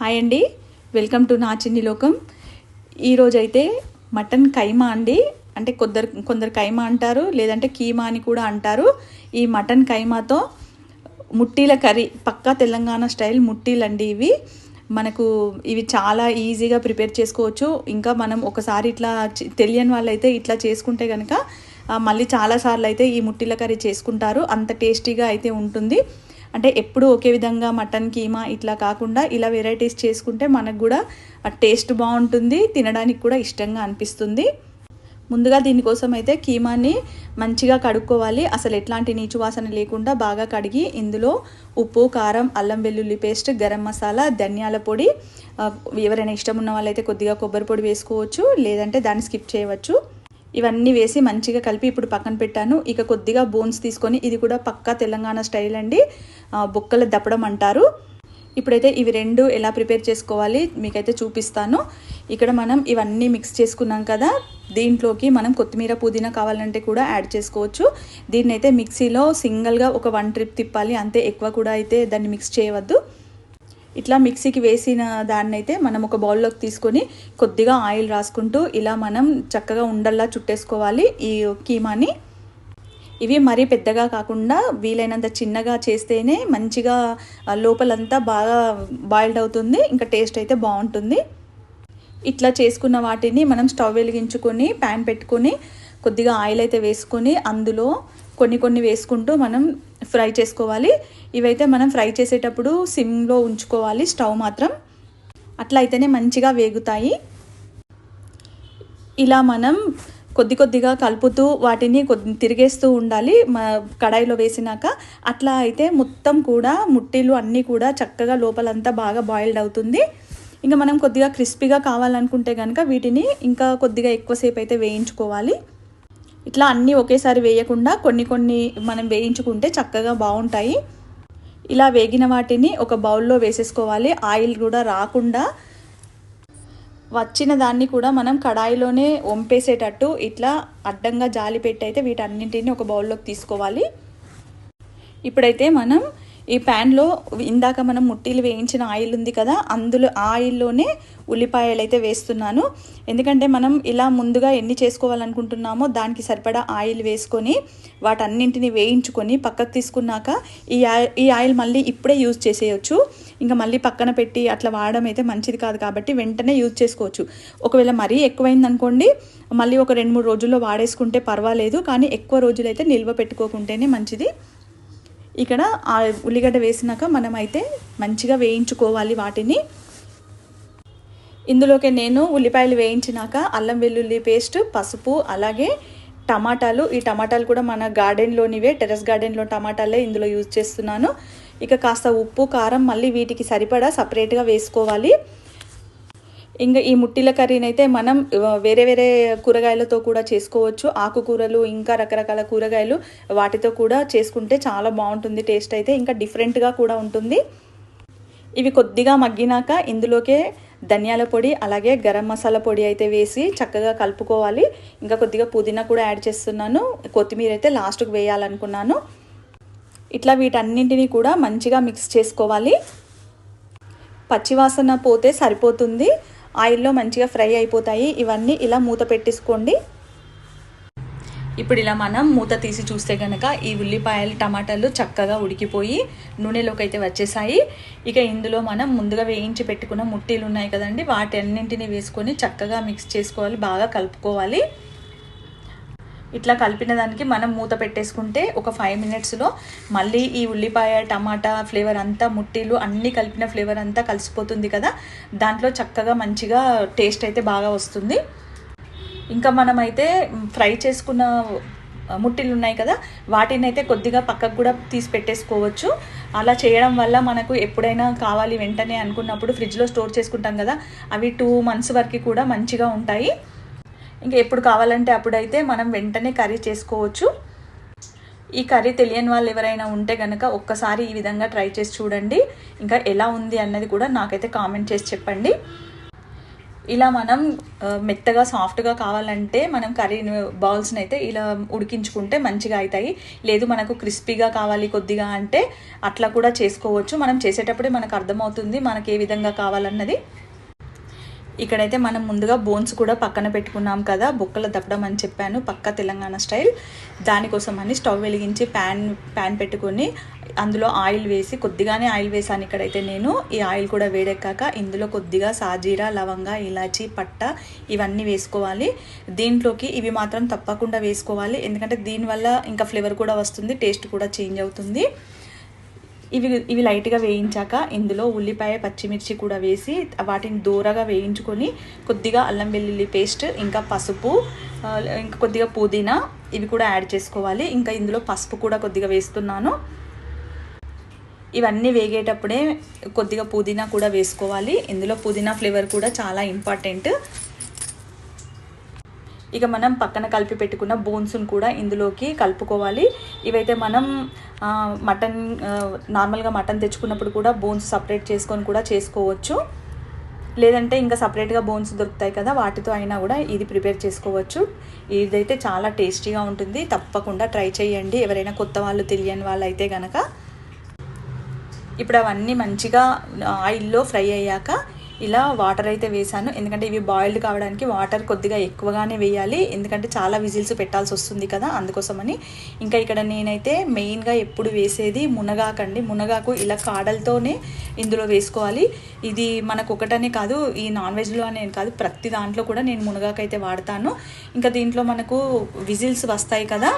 Hi అండి. Welcome to నా చిన్ని లోకం. ఈరోజైతే మటన్ కైమా అండి. అంటే కొందరు కొందరు కైమా అంటారు లేదంటే కీమా అని కూడా అంటారు. ఈ మటన్ కైమాతో ముట్టీల కర్రీ పక్కా తెలంగాణ స్టైల్ ముట్టీలు అండి ఇవి. మనకు ఇవి చాలా ఈజీగా ప్రిపేర్ చేసుకోవచ్చు. ఇంకా మనం ఒకసారి ఇట్లా తెలియని వాళ్ళైతే ఇట్లా చేసుకుంటే కనుక మళ్ళీ చాలాసార్లు అయితే ఈ ముట్టిల కర్రీ చేసుకుంటారు. అంత టేస్టీగా అయితే ఉంటుంది. అంటే ఎప్పుడు ఒకే విధంగా మటన్ కీమా ఇట్లా కాకుండా ఇలా వెరైటీస్ చేసుకుంటే మనకు కూడా టేస్ట్ బాగుంటుంది తినడానికి కూడా ఇష్టంగా అనిపిస్తుంది. ముందుగా దీనికోసం అయితే కీమాని మంచిగా కడుక్కోవాలి. అసలు ఎట్లాంటి నీచు వాసన లేకుండా బాగా కడిగి ఇందులో ఉప్పు కారం అల్లం వెల్లుల్లి పేస్ట్ గరం మసాలా ధనియాల పొడి ఎవరైనా ఇష్టం ఉన్న వాళ్ళైతే కొద్దిగా కొబ్బరి పొడి వేసుకోవచ్చు లేదంటే దాన్ని స్కిప్ చేయవచ్చు. ఇవన్నీ వేసి మంచిగా కలిపి ఇప్పుడు పక్కన పెట్టాను. ఇక కొద్దిగా బోన్స్ తీసుకొని ఇది కూడా పక్కా తెలంగాణ స్టైల్ అండి. బొక్కలు బొక్కల దప్పడం అంటారు. ఇప్పుడైతే ఇవి రెండు ఎలా ప్రిపేర్ చేసుకోవాలి మీకైతే చూపిస్తాను. ఇక్కడ మనం ఇవన్నీ మిక్స్ చేసుకున్నాం కదా. దీంట్లోకి మనం కొత్తిమీర పుదీనా కావాలంటే కూడా యాడ్ చేసుకోవచ్చు. దీన్ని అయితే మిక్సీలో సింగిల్గా ఒక వన్ ట్రిప్ తిప్పాలి. అంతే ఎక్కువ కూడా అయితే దాన్ని మిక్స్ చేయవద్దు. ఇట్లా మిక్సీకి వేసిన దాన్ని అయితే మనం ఒక బౌల్లోకి తీసుకొని కొద్దిగా ఆయిల్ రాసుకుంటూ ఇలా మనం చక్కగా ఉండల్లా చుట్టేసుకోవాలి ఈ కీమాని. ఇవి మరీ పెద్దగా కాకుండా వీలైనంత చిన్నగా చేస్తేనే మంచిగా లోపలంతా బాగా బాయిల్డ్ అవుతుంది. ఇంకా టేస్ట్ అయితే బాగుంటుంది. ఇట్లా చేసుకున్న వాటిని మనం స్టవ్ వెలిగించుకొని ప్యాన్ పెట్టుకొని కొద్దిగా ఆయిల్ అయితే వేసుకొని అందులో కొన్ని కొన్ని వేసుకుంటూ మనం ఫ్రై చేసుకోవాలి. ఇవైతే మనం ఫ్రై చేసేటప్పుడు సిమ్లో ఉంచుకోవాలి స్టవ్ మాత్రం. అట్లా అయితేనే మంచిగా వేగుతాయి. ఇలా మనం కొద్ది కొద్దిగా కలుపుతూ వాటిని కొద్ది తిరిగేస్తూ ఉండాలి. మా కడాయిలో వేసినాక అట్లా అయితే మొత్తం కూడా ముట్టిలు అన్నీ కూడా చక్కగా లోపలంతా బాగా బాయిల్డ్ అవుతుంది. ఇంకా మనం కొద్దిగా క్రిస్పీగా కావాలనుకుంటే కనుక వీటిని ఇంకా కొద్దిగా ఎక్కువసేపు అయితే వేయించుకోవాలి. ఇట్లా అన్నీ ఒకేసారి వేయకుండా కొన్ని కొన్ని మనం వేయించుకుంటే చక్కగా బాగుంటాయి. ఇలా వేగిన వాటిని ఒక బౌల్లో వేసేసుకోవాలి. ఆయిల్ కూడా రాకుండా వచ్చిన దాన్ని కూడా మనం కడాయిలోనే వంపేసేటట్టు ఇట్లా అడ్డంగా జాలి పెట్టి అయితే వీటన్నింటిని ఒక బౌల్లోకి తీసుకోవాలి. ఇప్పుడైతే మనం ఈ ప్యాన్లో ఇందాక మనం ముట్టీలు వేయించిన ఆయిల్ ఉంది కదా అందులో ఆ ఆయిల్లోనే ఉల్లిపాయలు అయితే వేస్తున్నాను. ఎందుకంటే మనం ఇలా ముందుగా ఎన్ని చేసుకోవాలనుకుంటున్నామో దానికి సరిపడా ఆయిల్ వేసుకొని వాటన్నింటిని వేయించుకొని పక్కకు తీసుకున్నాక ఈ ఆయిల్ ఈ ఆయిల్ మళ్ళీ ఇప్పుడే యూజ్ చేసేయచ్చు. ఇంకా మళ్ళీ పక్కన పెట్టి అట్లా వాడడం అయితే మంచిది కాదు కాబట్టి వెంటనే యూజ్ చేసుకోవచ్చు. ఒకవేళ మరీ ఎక్కువైందనుకోండి మళ్ళీ ఒక రెండు మూడు రోజుల్లో వాడేసుకుంటే పర్వాలేదు కానీ ఎక్కువ రోజులైతే నిల్వ పెట్టుకోకుంటేనే మంచిది. ఇక్కడ ఆ ఉల్లిగడ్డ వేసినాక మనమైతే మంచిగా వేయించుకోవాలి వాటిని. ఇందులోకి నేను ఉల్లిపాయలు వేయించినాక అల్లం వెల్లుల్లి పేస్ట్ పసుపు అలాగే టమాటాలు. ఈ టమాటాలు కూడా మన గార్డెన్లోనివే టెర్రస్ గార్డెన్లో టమాటాలే ఇందులో యూజ్ చేస్తున్నాను. ఇక కాస్త ఉప్పు కారం మళ్ళీ వీటికి సరిపడా సపరేట్గా వేసుకోవాలి. ఇంకా ఈ ముట్టిల కర్రీని అయితే మనం వేరే వేరే కూరగాయలతో కూడా చేసుకోవచ్చు. ఆకుకూరలు ఇంకా రకరకాల కూరగాయలు వాటితో కూడా చేసుకుంటే చాలా బాగుంటుంది టేస్ట్ అయితే. ఇంకా డిఫరెంట్గా కూడా ఉంటుంది. ఇవి కొద్దిగా మగ్గినాక ఇందులోకే ధనియాల పొడి అలాగే గరం మసాలా పొడి అయితే వేసి చక్కగా కలుపుకోవాలి. ఇంకా కొద్దిగా పుదీనా కూడా యాడ్ చేస్తున్నాను. కొత్తిమీర అయితే లాస్ట్కి వేయాలనుకున్నాను. ఇట్లా వీటన్నింటినీ కూడా మంచిగా మిక్స్ చేసుకోవాలి. పచ్చివాసన పోతే సరిపోతుంది. ఆయిల్లో మంచిగా ఫ్రై అయిపోతాయి. ఇవన్నీ ఇలా మూత పెట్టేసుకోండి. ఇప్పుడు ఇలా మనం మూత తీసి చూస్తే కనుక ఈ ఉల్లిపాయలు టమాటాలు చక్కగా ఉడికిపోయి నూనెలోకి అయితే వచ్చేసాయి. ఇక ఇందులో మనం ముందుగా వేయించి పెట్టుకున్న ముట్టీలు ఉన్నాయి కదండి వాటి అన్నింటినీ వేసుకొని చక్కగా మిక్స్ చేసుకోవాలి బాగా కలుపుకోవాలి. ఇట్లా కలిపిన దానికి మనం మూత పెట్టేసుకుంటే ఒక ఫైవ్ మినిట్స్లో మళ్ళీ ఈ ఉల్లిపాయ టమాటా ఫ్లేవర్ అంతా ముట్టీలు అన్నీ కలిపిన ఫ్లేవర్ అంతా కలిసిపోతుంది కదా. దాంట్లో చక్కగా మంచిగా టేస్ట్ అయితే బాగా వస్తుంది. ఇంకా మనమైతే ఫ్రై చేసుకున్న ముట్టిలు ఉన్నాయి కదా వాటిని అయితే కొద్దిగా పక్కకు కూడా తీసి పెట్టేసుకోవచ్చు. అలా చేయడం వల్ల మనకు ఎప్పుడైనా కావాలి వెంటనే అనుకున్నప్పుడు ఫ్రిడ్జ్లో స్టోర్ చేసుకుంటాం కదా అవి టూ మంత్స్ వరకు కూడా మంచిగా ఉంటాయి. ఇంకా ఎప్పుడు కావాలంటే అప్పుడైతే మనం వెంటనే కర్రీ చేసుకోవచ్చు. ఈ కర్రీ తెలియని వాళ్ళు ఎవరైనా ఉంటే కనుక ఒక్కసారి ఈ విధంగా ట్రై చేసి చూడండి. ఇంకా ఎలా ఉంది అన్నది కూడా నాకైతే కామెంట్ చేసి చెప్పండి. ఇలా మనం మెత్తగా సాఫ్ట్గా కావాలంటే మనం కర్రీ బౌల్స్ని అయితే ఇలా ఉడికించుకుంటే మంచిగా అవుతాయి. లేదు మనకు క్రిస్పీగా కావాలి కొద్దిగా అంటే అట్లా కూడా చేసుకోవచ్చు. మనం చేసేటప్పుడే మనకు అర్థమవుతుంది మనకి ఏ విధంగా కావాలన్నది. ఇక్కడైతే మనం ముందుగా బోన్స్ కూడా పక్కన పెట్టుకున్నాం కదా బొక్కల దప్పడం అని చెప్పాను పక్క తెలంగాణ స్టైల్. దానికోసం అని స్టవ్ వెలిగించి ప్యాన్ ప్యాన్ పెట్టుకొని అందులో ఆయిల్ వేసి కొద్దిగానే ఆయిల్ వేసాను ఇక్కడైతే నేను. ఈ ఆయిల్ కూడా వేడెక్కాక ఇందులో కొద్దిగా సాజీరా లవంగా ఇలాచి పట్ట ఇవన్నీ వేసుకోవాలి. దీంట్లోకి ఇవి మాత్రం తప్పకుండా వేసుకోవాలి. ఎందుకంటే దీనివల్ల ఇంకా ఫ్లేవర్ కూడా వస్తుంది టేస్ట్ కూడా చేంజ్ అవుతుంది. ఇవి ఇవి లైట్గా వేయించాక ఇందులో ఉల్లిపాయ పచ్చిమిర్చి కూడా వేసి వాటిని దూరగా వేయించుకొని కొద్దిగా అల్లం వెల్లుల్లి పేస్ట్ ఇంకా పసుపు ఇంకా కొద్దిగా పుదీనా ఇవి కూడా యాడ్ చేసుకోవాలి. ఇంకా ఇందులో పసుపు కూడా కొద్దిగా వేస్తున్నాను. ఇవన్నీ వేగేటప్పుడే కొద్దిగా పుదీనా కూడా వేసుకోవాలి. ఇందులో పుదీనా ఫ్లేవర్ కూడా చాలా ఇంపార్టెంట్ ఇక మనం పక్కన కలిపి పెట్టుకున్న బోన్స్ను కూడా ఇందులోకి కలుపుకోవాలి. ఇవైతే మనం మటన్ నార్మల్గా మటన్ తెచ్చుకున్నప్పుడు కూడా బోన్స్ సపరేట్ చేసుకొని కూడా చేసుకోవచ్చు. లేదంటే ఇంకా సపరేట్గా బోన్స్ దొరుకుతాయి కదా వాటితో అయినా కూడా ఇది ప్రిపేర్ చేసుకోవచ్చు. ఇదైతే చాలా టేస్టీగా ఉంటుంది. తప్పకుండా ట్రై చేయండి. ఎవరైనా కొత్త వాళ్ళు తెలియని వాళ్ళు అయితే కనుక ఇప్పుడు అవన్నీ మంచిగా ఆయిల్లో ఫ్రై అయ్యాక ఇలా వాటర్ అయితే వేసాను ఎందుకంటే ఇవి బాయిల్డ్ కావడానికి వాటర్ కొద్దిగా ఎక్కువగానే వేయాలి. ఎందుకంటే చాలా విజిల్స్ పెట్టాల్సి వస్తుంది కదా అందుకోసమని. ఇంకా ఇక్కడ నేనైతే మెయిన్గా ఎప్పుడు వేసేది మునగాకండి. మునగాకు ఇలా కాడలతోనే ఇందులో వేసుకోవాలి. ఇది మనకు ఒకటనే కాదు ఈ నాన్ వెజ్లో అనే కాదు ప్రతి దాంట్లో కూడా నేను మునగాకు అయితే వాడతాను. ఇంకా దీంట్లో మనకు విజిల్స్ వస్తాయి కదా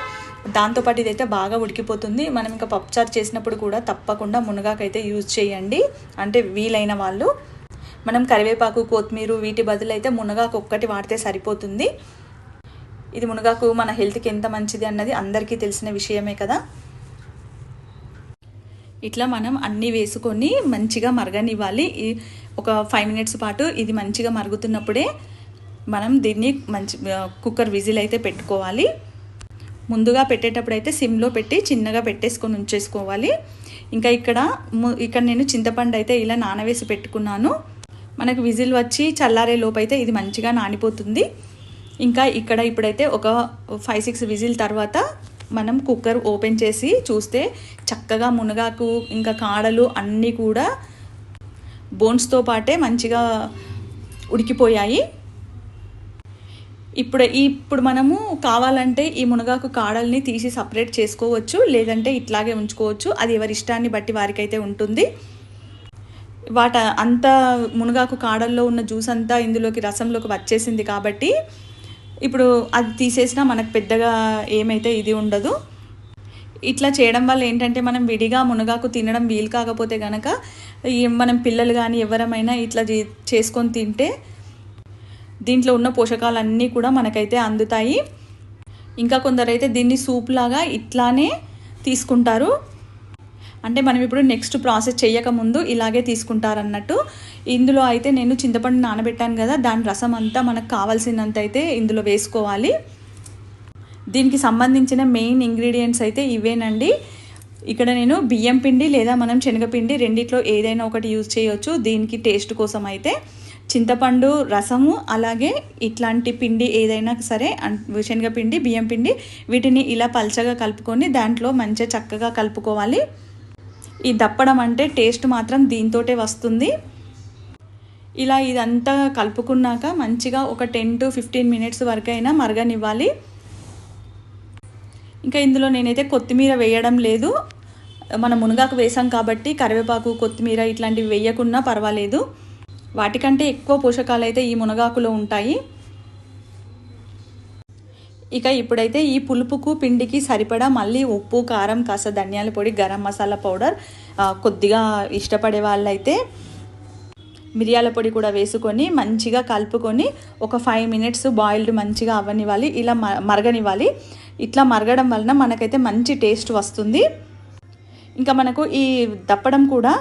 దాంతోపాటు ఇదైతే బాగా ఉడికిపోతుంది. మనం ఇంకా పప్పుచారు చేసినప్పుడు కూడా తప్పకుండా మునగాకైతే యూజ్ చేయండి. అంటే వీలైన వాళ్ళు. మనం కరివేపాకు కొత్తిమీర వీటి బదులు అయితే మునగాకు ఒక్కటి వాడితే సరిపోతుంది. ఇది మునగాకు మన హెల్త్కి ఎంత మంచిది అన్నది అందరికీ తెలిసిన విషయమే కదా. ఇట్లా మనం అన్నీ వేసుకొని మంచిగా మరగనివ్వాలి. ఈ ఒక ఫైవ్ మినిట్స్ పాటు ఇది మంచిగా మరుగుతున్నప్పుడే మనం దీన్ని మంచి కుక్కర్ విజిల్ అయితే పెట్టుకోవాలి. ముందుగా పెట్టేటప్పుడు అయితే సిమ్లో పెట్టి చిన్నగా పెట్టేసుకొని ఉంచేసుకోవాలి. ఇంకా ఇక్కడ ము- ఇక్కడ నేను చింతపండు అయితే ఇలా నానవేసి పెట్టుకున్నాను. మనకు విజిల్ వచ్చి చల్లారే లోపైతే అయితే ఇది మంచిగా నానిపోతుంది. ఇంకా ఇక్కడ ఇప్పుడైతే ఒక ఫైవ్ సిక్స్ విజిల్ తర్వాత మనం కుక్కర్ ఓపెన్ చేసి చూస్తే చక్కగా మునగాకు ఇంకా కాడలు అన్నీ కూడా బోన్స్తో పాటే మంచిగా ఉడికిపోయాయి. ఇప్పుడు ఇప్పుడు మనము కావాలంటే ఈ మునగాకు కాడల్ని తీసి సపరేట్ చేసుకోవచ్చు లేదంటే ఇట్లాగే ఉంచుకోవచ్చు. అది ఎవరి ఇష్టాన్ని బట్టి వారికైతే ఉంటుంది. వాట అంత మునగాకు కాడల్లో ఉన్న జ్యూస్ అంతా ఇందులోకి రసంలోకి వచ్చేసింది కాబట్టి ఇప్పుడు అది తీసేసినా మనకు పెద్దగా ఏమైతే ఇది ఉండదు. ఇట్లా చేయడం వల్ల ఏంటంటే మనం విడిగా మునగాకు తినడం వీలు కాకపోతే కనుక మనం పిల్లలు కానీ ఎవరమైనా ఇట్లా చే- చేసుకొని తింటే దీంట్లో ఉన్న పోషకాలన్నీ కూడా మనకైతే అందుతాయి. ఇంకా కొందరైతే దీన్ని సూప్ లాగా ఇట్లానే తీసుకుంటారు. అంటే మనం ఇప్పుడు నెక్స్ట్ ప్రాసెస్ చేయకముందు ఇలాగే తీసుకుంటారన్నట్టు. ఇందులో అయితే నేను చింతపండు నానబెట్టాను కదా దాని రసం అంతా మనకు కావాల్సినంత అయితే ఇందులో వేసుకోవాలి. దీనికి సంబంధించిన మెయిన్ ఇంగ్రీడియంట్స్ అయితే ఇవేనండి. ఇక్కడ నేను బియ్యం పిండి లేదా మనం శనగపిండి రెండిట్లో ఏదైనా ఒకటి యూజ్ చేయొచ్చు దీనికి టేస్ట్ కోసం అయితే. చింతపండు రసము అలాగే ఇట్లాంటి పిండి ఏదైనా సరే శనగపిండి బియ్యం పిండి వీటిని ఇలా పల్చగా కలుపుకొని దాంట్లో మంచిగా చక్కగా కలుపుకోవాలి. ఈ దప్పడం అంటే టేస్ట్ మాత్రం దీంతోటే వస్తుంది. ఇలా ఇదంతా కలుపుకున్నాక మంచిగా ఒక టెన్ టు ఫిఫ్టీన్ మినిట్స్ వరకు అయినా మరగనివ్వాలి. ఇంకా ఇందులో నేనైతే కొత్తిమీర వేయడం లేదు. మన మునగాకు వేసాం కాబట్టి కరివేపాకు కొత్తిమీర ఇట్లాంటివి వేయకున్నా పర్వాలేదు. వాటికంటే ఎక్కువ పోషకాలు అయితే ఈ మునగాకులో ఉంటాయి. ఇక ఇప్పుడైతే ఈ పులుపుకు పిండికి సరిపడా మళ్ళీ ఉప్పు కారం కాస్త ధనియాల పొడి గరం మసాలా పౌడర్ కొద్దిగా ఇష్టపడే వాళ్ళైతే మిరియాల పొడి కూడా వేసుకొని మంచిగా కలుపుకొని ఒక ఫైవ్ మినిట్స్ బాయిల్డ్ మంచిగా అవ్వనివ్వాలి. ఇలా మరగనివ్వాలి. ఇట్లా మరగడం వలన మనకైతే మంచి టేస్ట్ వస్తుంది. ఇంకా మనకు ఈ దప్పడం కూడా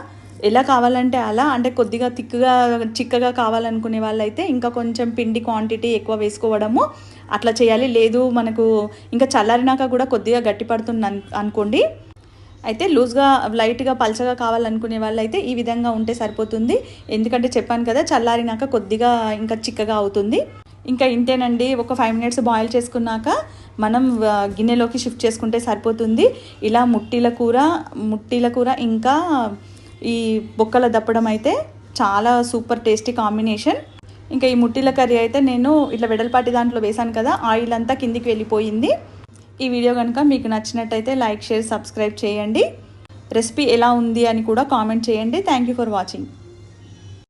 ఎలా కావాలంటే అలా అంటే కొద్దిగా తిక్కుగా చిక్కగా కావాలనుకునే వాళ్ళైతే ఇంకా కొంచెం పిండి క్వాంటిటీ ఎక్కువ వేసుకోవడము అట్లా చేయాలి. లేదు మనకు ఇంకా చల్లారినాక కూడా కొద్దిగా గట్టి పడుతుంది అన్- అనుకోండి. అయితే లూజ్గా లైట్గా పల్చగా కావాలనుకునే వాళ్ళైతే ఈ విధంగా ఉంటే సరిపోతుంది. ఎందుకంటే చెప్పాను కదా చల్లారినాక కొద్దిగా ఇంకా చిక్కగా అవుతుంది. ఇంకా ఇంతేనండి ఒక ఫైవ్ మినిట్స్ బాయిల్ చేసుకున్నాక మనం గిన్నెలోకి షిఫ్ట్ చేసుకుంటే సరిపోతుంది. ఇలా ముట్టిల కూర ముట్టిల కూర ఇంకా ఈ బొక్కల దప్పడం అయితే చాలా సూపర్ టేస్టీ కాంబినేషన్. ఇంకా ఈ ముట్టిల కర్రీ అయితే నేను ఇట్లా వెడల్పాటి దాంట్లో వేశాను కదా ఆయిల్ అంతా కిందికి వెళ్ళిపోయింది. ఈ వీడియో కనుక మీకు నచ్చినట్టయితే లైక్ షేర్ సబ్స్క్రైబ్ చేయండి. రెసిపీ ఎలా ఉంది అని కూడా కామెంట్ చేయండి. Thank you for watching